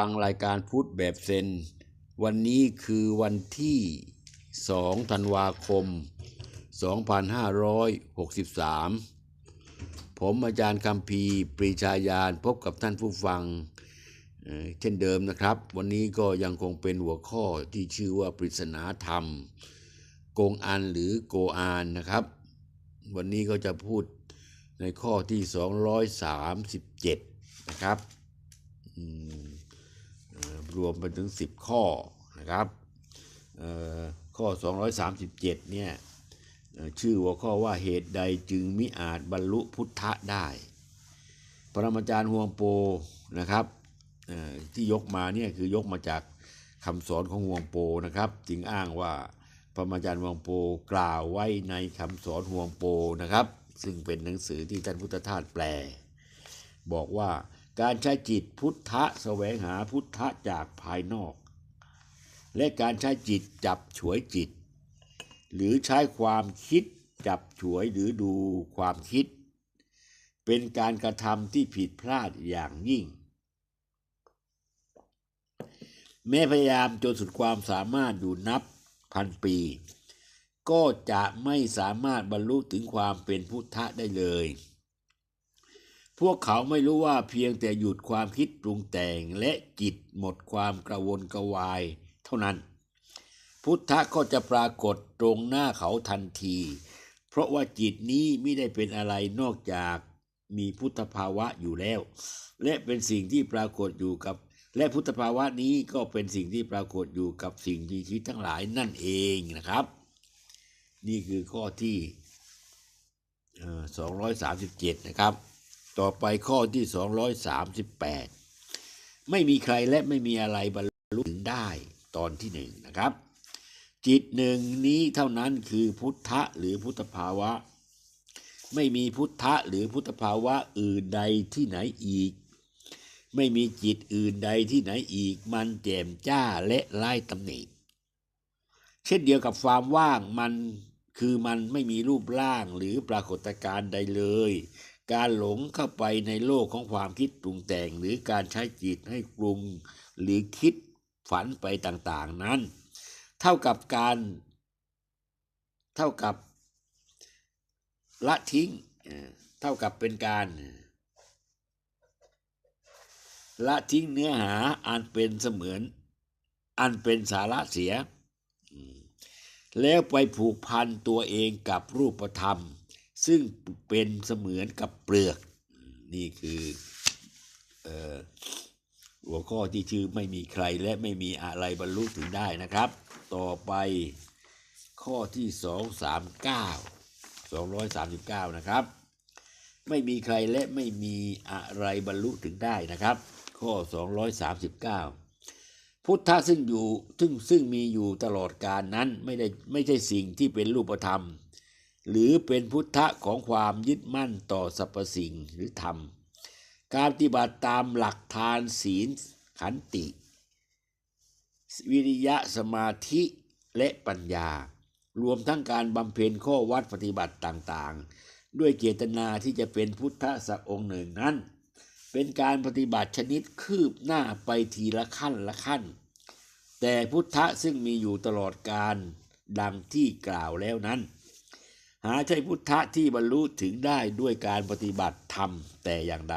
ฟังรายการพุทธแบบเซน วันนี้คือวันที่ 2 ธันวาคม 2563 ผมอาจารย์คำพีปรีชาญาณพบกับท่านผู้ฟัง เช่นเดิมนะครับ วันนี้ก็ยังคงเป็นหัวข้อที่ชื่อว่าปริศนาธรรม โกงอันหรือโกอานนะครับ วันนี้ก็จะพูดในข้อที่ 237 นะครับ อืม รวมไปถึง 10 ข้อนะครับเอ่อข้อ 237 เนี่ยเอ่อชื่อหัวข้อว่าเหตุใดจึงมิอาจบรรลุพุทธะได้ ปรมาจารย์ฮวงโปนะครับที่ยกมาเนี่ยคือยกมาจากคำสอนของฮวงโปนะครับ จึงอ้างว่าประมาจารย์ฮวงโปกล่าวไว้ในคำสอนฮวงโปนะครับ ซึ่งเป็นหนังสือที่ท่านพุทธทาสแปล บอกว่า การใช้จิตพุทธะแสวงหาพุทธะจากภายนอก และการใช้จิตจับฉวยจิต หรือใช้ความคิดจับฉวยหรือดูความคิด เป็นการกระทำที่ผิดพลาดอย่างยิ่ง แม้พยายามจนสุดความสามารถอยู่นับพันปี ก็จะไม่สามารถบรรลุถึงความเป็นพุทธะได้เลย พวกเขาไม่รู้ว่าเพียงแต่หยุดความคิดปรุงแต่งและจิตหมดความกระวนกระวาย เท่านั้น พุทธะก็จะปรากฏตรงหน้าเขาทันที เพราะว่าจิตนี้ไม่ได้เป็นอะไรนอกจากมีพุทธภาวะอยู่แล้ว และเป็นสิ่งที่ปรากฏอยู่กับ และพุทธภาวะนี้ก็เป็นสิ่งที่ปรากฏอยู่กับสิ่งมีชีวิตทั้งหลายนั่นเองนะครับ นี่คือข้อที่เอ่อ237 นะครับ ต่อไปข้อที่ 238 ไม่มีใครและไม่มีอะไรบรรลุถึงได้ตอนที่หนึ่งนะครับ จิตหนึ่งนี้เท่านั้นคือพุทธะหรือพุทธภาวะ ไม่มีพุทธะหรือพุทธภาวะอื่นใดที่ไหนอีก ไม่มีจิตอื่นใดที่ไหนอีก มันแจ่มจ้าและไล่ตำหนิเช่นเดียวกับความว่างมันคือมันไม่มีรูปร่างหรือปรากฏการณ์ใดเลย การหลงเข้าไปในโลกของความคิดปรุงแต่ง หรือการใช้จิตให้ปรุงหรือคิดฝันไปต่างๆนั้น เท่ากับการเท่ากับละทิ้งเท่ากับเป็นการละทิ้งเนื้อหาอันเป็นเสมือน อันเป็นสาระเสีย แล้วไปผูกพันตัวเองกับรูปธรรม ซึ่งเป็นเสมือนกับเปลือก นี่คือออหัวข้อที่ชื่อไม่มีใครและไม่มีอะไรบรรลุถึงได้นะครับ ต่อไปข้อที่ 239 239 นะครับ ไม่มีใครและไม่มีอะไรบรรลุถึงได้นะครับ ข้อ 239 พุทธะซึ่งอยู่ซึ่งซึ่งมีอยู่ตลอดกาลนั้นไม่ได้ไม่ใช่สิ่งที่เป็นรูปธรรม หรือเป็นพุทธะของความยึดมั่นต่อสรรพสิ่งหรือธรรม การปฏิบัติตามหลักทานศีลขันติ วิริยะสมาธิและปัญญา รวมทั้งการบำเพ็ญข้อวัดปฏิบัติต่างๆ ด้วยเจตนาที่จะเป็นพุทธสักองค์หนึ่งนั้น เป็นการปฏิบัติชนิดคืบหน้าไปทีละขั้นละขั้น แต่พุทธะซึ่งมีอยู่ตลอดการดังที่กล่าวแล้วนั้น หาใช่พุทธะที่บรรลุถึงได้ด้วยการปฏิบัติธรรมแต่อย่างใด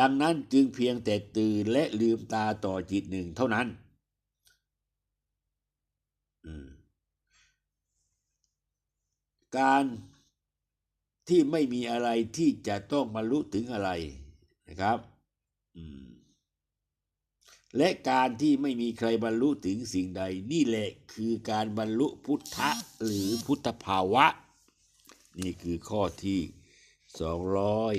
ดังนั้นจึงเพียงแต่ตื่นและลืมตาต่อจิตหนึ่งเท่านั้นการที่ไม่มีอะไรที่จะต้องบรรลุถึงอะไรนะครับ อืม และการที่ไม่มีใครบรรลุถึงสิ่งใด นี่แหละคือการบรรลุพุทธะหรือพุทธภาวะ นี่คือข้อที่สองร้อย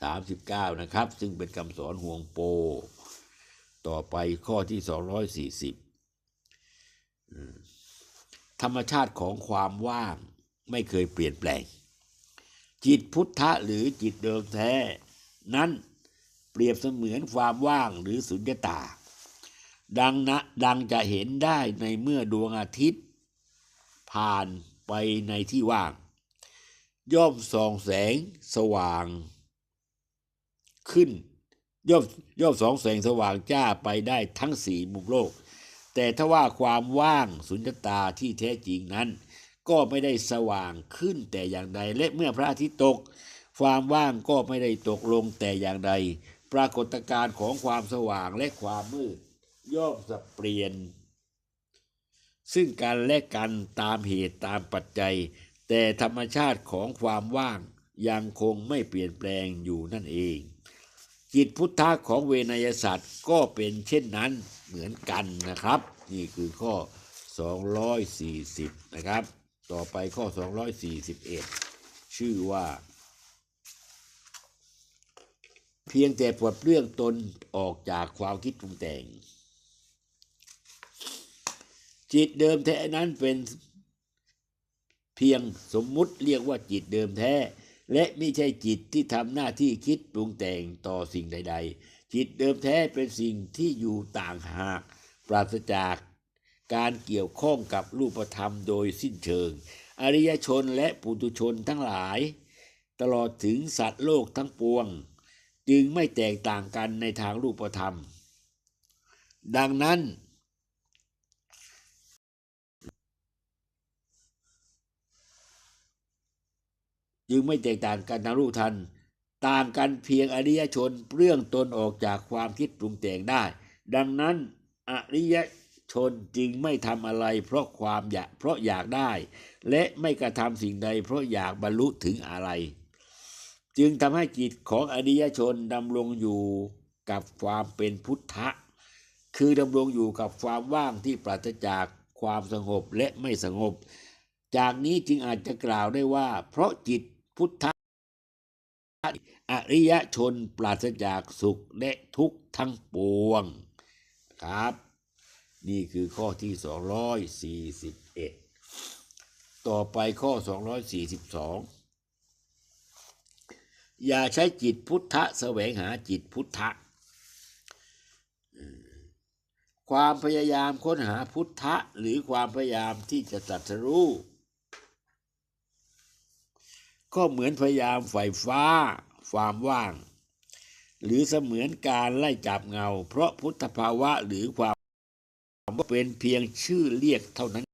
สามสิบเก้านะครับ ซึ่งเป็นคำสอนห่วงโป ต่อไปข้อที่สองร้อยสี่สิบธรรมชาติของความว่างไม่เคยเปลี่ยนแปลง จิตพุทธะหรือจิตเดิมแท้ นั้น เปรียบเสมือนความว่างหรือสุญญตา ดังนะดังจะเห็นได้ในเมื่อดวงอาทิตย์ ผ่านไปในที่ว่าง ย่อมส่องแสงสว่าง ขึ้นย่อมย่อมสองแสงสว่างจ้าไปได้ทั้งสี่มุมโลก แต่ถ้าว่าความว่างสุญญตาที่แท้จริงนั้น ก็ไม่ได้สว่างขึ้นแต่อย่างใด และเมื่อพระอาทิตย์ตก ความว่างก็ไม่ได้ตกลงแต่อย่างใด ปรากฏการณ์ของความสว่างและความมืด ย่อมสับเปลี่ยน ซึ่งกันและกันตามเหตุตามปัจจัย แต่ธรรมชาติของความว่างยังคงไม่เปลี่ยนแปลงอยู่นั่นเอง จิตพุทธะของเวนยสัตว์ก็เป็นเช่นนั้นเหมือนกันนะครับ นี่คือข้อ 240 นะครับ ต่อไปข้อ 241 ชื่อว่า เพียงแต่ปลดเปลื้องตนออกจากความคิดปรุงแต่ง จิตเดิมแท้นั้นเป็นเพียงสมมุติเรียกว่าจิตเดิมแท้ และไม่ใช่จิตที่ทำหน้าที่คิดปรุงแต่งต่อสิ่งใด ๆ จิตเดิมแท้เป็นสิ่งที่อยู่ต่างหาก ปราศจากการเกี่ยวข้องกับรูปธรรมโดยสิ้นเชิง อริยชนและปุถุชนทั้งหลาย ตลอดถึงสัตว์โลกทั้งปวง จึงไม่แตกต่างกันในทางรูปธรรม ดังนั้น จึงไม่แตกต่างกันทางรูปทัน ต่างกันเพียงอริยชนเรื่องตนออกจากความคิดปรุงแต่งได้ ดังนั้นอริยชนจึงไม่ทำอะไร เพราะความอยากเพราะอยากได้ และไม่กระทำสิ่งใดเพราะอยากบรรลุถึงอะไร จึงทำให้จิตของอริยชนดำรงอยู่กับความเป็นพุทธะ คือดำรงอยู่กับความว่างที่ปราศจากความสงบและไม่สงบ จากนี้จึงอาจจะกล่าวได้ว่า เพราะจิตพุทธะอริยชนปราศจากสุขและทุกข์ทั้งปวงครับ นี่คือข้อที่ 241 ต่อไปข้อ 242 อย่าใช้จิตพุทธะแสวงหาจิตพุทธะ ความพยายามค้นหาพุทธะ หรือความพยายามที่จะตรัสรู้ ก็เหมือนพยายามไฟฟ้า ความว่าง หรือเสมือนการไล่จับเงา เพราะพุทธภาวะหรือความว่าเป็นเพียงชื่อเรียกเท่านั้น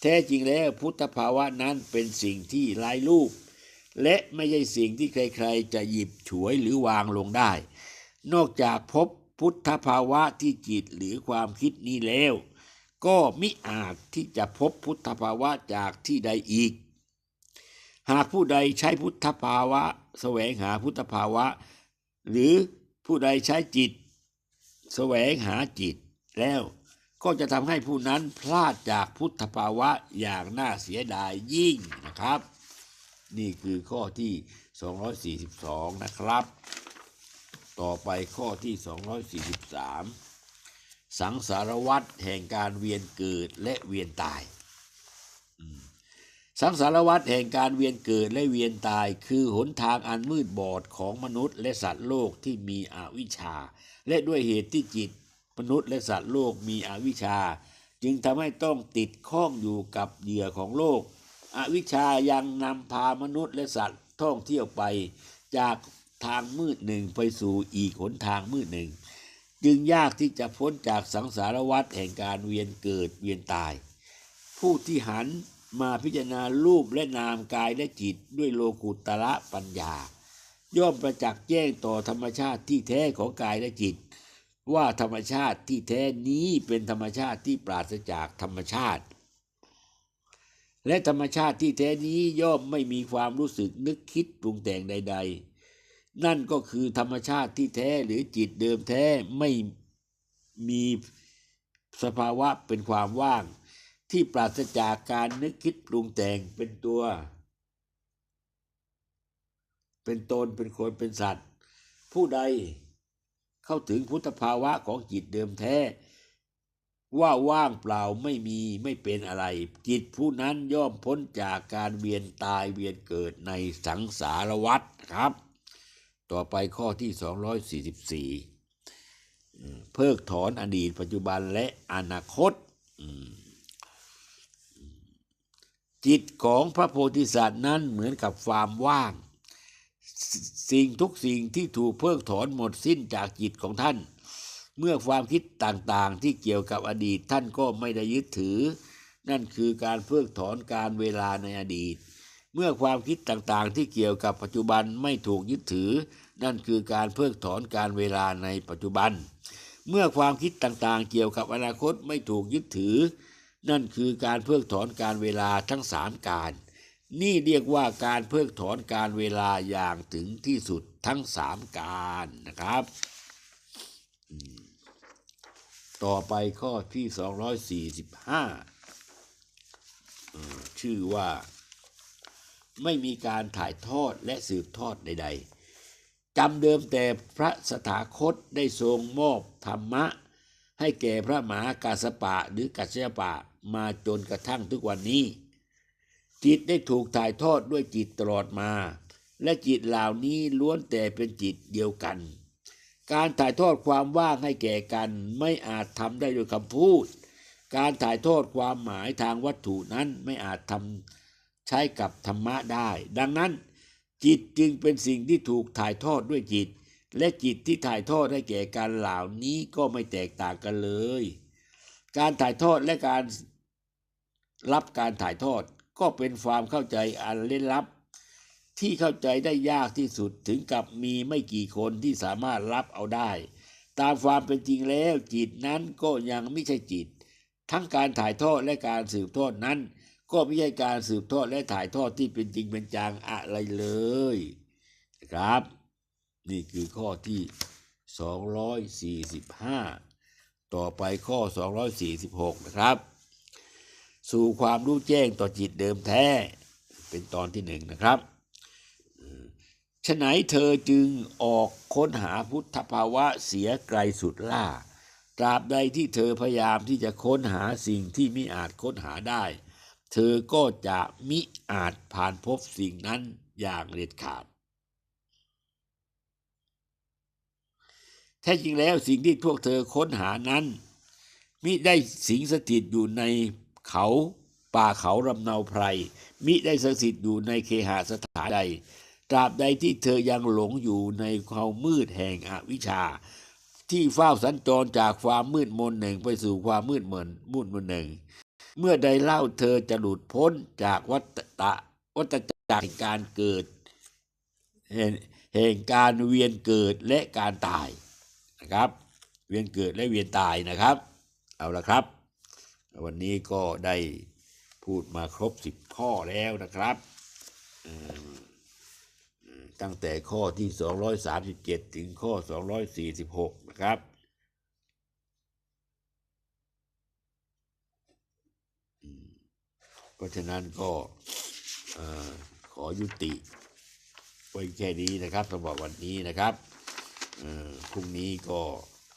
แท้จริงแล้วพุทธภาวะนั้นเป็นสิ่งที่ไร้รูป และไม่ใช่สิ่งที่ใครๆ จะหยิบฉวยหรือวางลงได้ นอกจากพบพุทธภาวะที่จิตหรือความคิดนี้แล้ว ก็มิอาจที่จะพบพุทธภาวะจากที่ใดอีก หากผู้ใดใช้พุทธภาวะ แสวงหาพุทธภาวะ หรือผู้ใดใช้จิต แสวงหาจิตแล้วก็จะทำให้ผู้นั้นพลาดจากพุทธภาวะอย่างน่าเสียดายยิ่งนะครับ นี่คือข้อที่ 242 นะครับ ต่อไปข้อที่ 243 สังสารวัฏแห่งการเวียนเกิดและเวียนตาย สังสารวัฏแห่งการเวียนเกิดและเวียนตาย คือหนทางอันมืดบอดของมนุษย์ และสัตว์โลกที่มีอวิชชา และด้วยเหตุที่จิต มนุษย์และสัตว์โลกมีอวิชชา จึงทำให้ต้องติดข้องอยู่กับเหยื่อของโลก อวิชชายังนำพามนุษย์และสัตว์ท่องเที่ยวไปจากทางมืดหนึ่งไปสู่อีกหนทางมืดหนึ่ง จึงยากที่จะพ้นจากสังสารวัฏแห่งการเวียนเกิดเวียนตาย ผู้ที่หันมาพิจารณารูปและนามกายและจิตด้วยโลกุตระปัญญา ย่อมประจักษ์แจ้งต่อธรรมชาติที่แท้ของกายและจิต ว่าธรรมชาติที่แท้นี้เป็นธรรมชาติที่ปราศจากธรรมชาติ และธรรมชาติที่แท้นี้ย่อมไม่มีความรู้สึกนึกคิดปรุงแต่งใด ๆ นั่นก็คือธรรมชาติที่แท้หรือจิตเดิมแท้ไม่มีสภาวะเป็นความว่าง ที่ปราศจากการนึกคิดปรุงแต่งเป็นตัว เป็นตนเป็นคนเป็นสัตว์ ผู้ใดเข้าถึงพุทธภาวะของจิตเดิมแท้ ว่าว่างเปล่าไม่มีไม่เป็นอะไร จิตผู้นั้นย่อมพ้นจากการเวียนตายเวียนเกิดในสังสารวัฏครับ ต่อไปข้อที่ 244อืมเพิกถอนอดีตปัจจุบันและอนาคต จิตของพระโพธิสัตว์นั้นเหมือนกับความว่าง สิ่งทุกสิ่งที่ถูกเพิกถอนหมดสิ้นจากจิตของท่าน เมื่อความคิดต่างๆที่เกี่ยวกับอดีตท่านก็ไม่ได้ยึดถือ นั่นคือการเพิกถอนการเวลาในอดีต เมื่อความคิดต่างๆที่เกี่ยวกับปัจจุบันไม่ถูกยึดถือ นั่นคือการเพิกถอนการเวลาในปัจจุบัน เมื่อความคิดต่างๆ เกี่ยวกับอนาคตไม่ถูกยึดถือ นั่นคือการเพิกถอนการเวลาทั้งสามการ นี่เรียกว่าการเพิกถอนการเวลาอย่างถึงที่สุดทั้งสามการนะครับ ต่อไปข้อที่ 245เอ่อชื่อว่า ไม่มีการถ่ายทอดและสืบทอดใด ๆจำเดิมแต่พระสถาคตได้ทรงมอบธรรมะ ให้แก่พระมหากาสปะหรือกัสยปะมาจนกระทั่งทุกวันนี้ จิตได้ถูกถ่ายทอดด้วยจิตตลอดมา และจิตเหล่านี้ล้วนแต่เป็นจิตเดียวกัน การถ่ายทอดความว่างให้แก่กันไม่อาจทำได้ด้วยคำพูด การถ่ายทอดความหมายทางวัตถุนั้นไม่อาจทำใช้กับธรรมะได้ ดังนั้น จิตจึงเป็นสิ่งที่ถูกถ่ายทอดด้วยจิต และจิตที่ถ่ายทอดให้แก่กันเหล่านี้ก็ไม่แตกต่างกันเลย การถ่ายทอดและการรับการถ่ายทอดก็เป็นความเข้าใจอันเล่นลับ ที่เข้าใจได้ยากที่สุดถึงกับมีไม่กี่คนที่สามารถรับเอาได้ ตามความเป็นจริงแล้วจิตนั้นก็ยังไม่ใช่จิต ทั้งการถ่ายทอดและการสืบทอดนั้น ก็ไม่ใช่การสืบทอดและถ่ายทอดที่เป็นจริงเป็นจังอะไรเลยนะครับ นี่คือข้อที่ 245 ต่อไปข้อ 246 นะครับ สู่ความรู้แจ้งต่อจิตเดิมแท้ เป็นตอนที่หนึ่งนะครับ ฉไหนเธอจึงออกค้นหาพุทธภาวะเสียไกลสุดล่า ตราบใดที่เธอพยายามที่จะค้นหาสิ่งที่มิอาจค้นหาได้ เธอก็จะมิอาจผ่านพบสิ่งนั้นอย่างเด็ดขาด แท้จริงแล้วสิ่งที่พวกเธอค้นหานั้น มิได้สิงสถิตอยู่ในเขาป่าเขาลำเนาไพรมิได้สถิตอยู่ในเคหสถานใด ตราบใดที่เธอยังหลงอยู่ในความมืดแห่งอวิชชา ที่เฝ้าสัญจรจากความมืดมนหนึ่งไปสู่ความมืดมนมืดมนหนึ่ง เมื่อใดเล่าเธอจะหลุดพ้นจากวัฏฏะวัฏจักรการเกิดแห่งแห่งการเวียนเกิดและการตายนะครับ เวียนเกิดและเวียนตายนะครับ เอาละครับ วันนี้ก็ได้พูดมาครบสิบข้อแล้วนะครับอ ตั้งแต่ข้อที่ 237 ถึงข้อ 246 นะครับ เพราะฉะนั้นก็ขอยุติไว้แค่นี้นะครับสำหรับวันนี้นะครับพรุ่งนี้ก็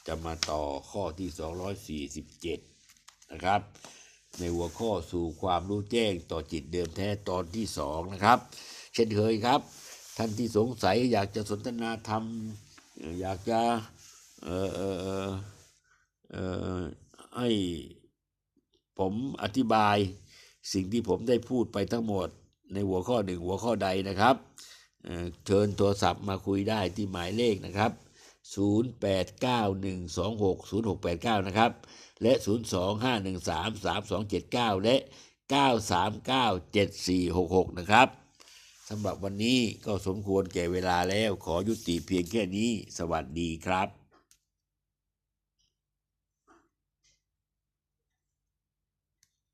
จะมาต่อข้อที่ 247 นะครับ ในหัวข้อสู่ความรู้แจ้งต่อจิตเดิมแท้ตอนที่สองนะครับ เช่นเคยครับ ท่านที่สงสัยอยากจะสนทนาธรรม อยากจะเออเออเออให้ผมอธิบายสิ่งที่ผมได้พูดไปทั้งหมดในหัวข้อหนึ่งหัวข้อใดนะครับเเชิญโทรศัพท์มาคุยได้ที่หมายเลขนะครับ 0891260689 นะครับ และ 025133279 และ 9397466 นะครับ สำหรับวันนี้ก็สมควรแก่เวลาแล้วขอยุติเพียงแค่นี้ สวัสดีครับ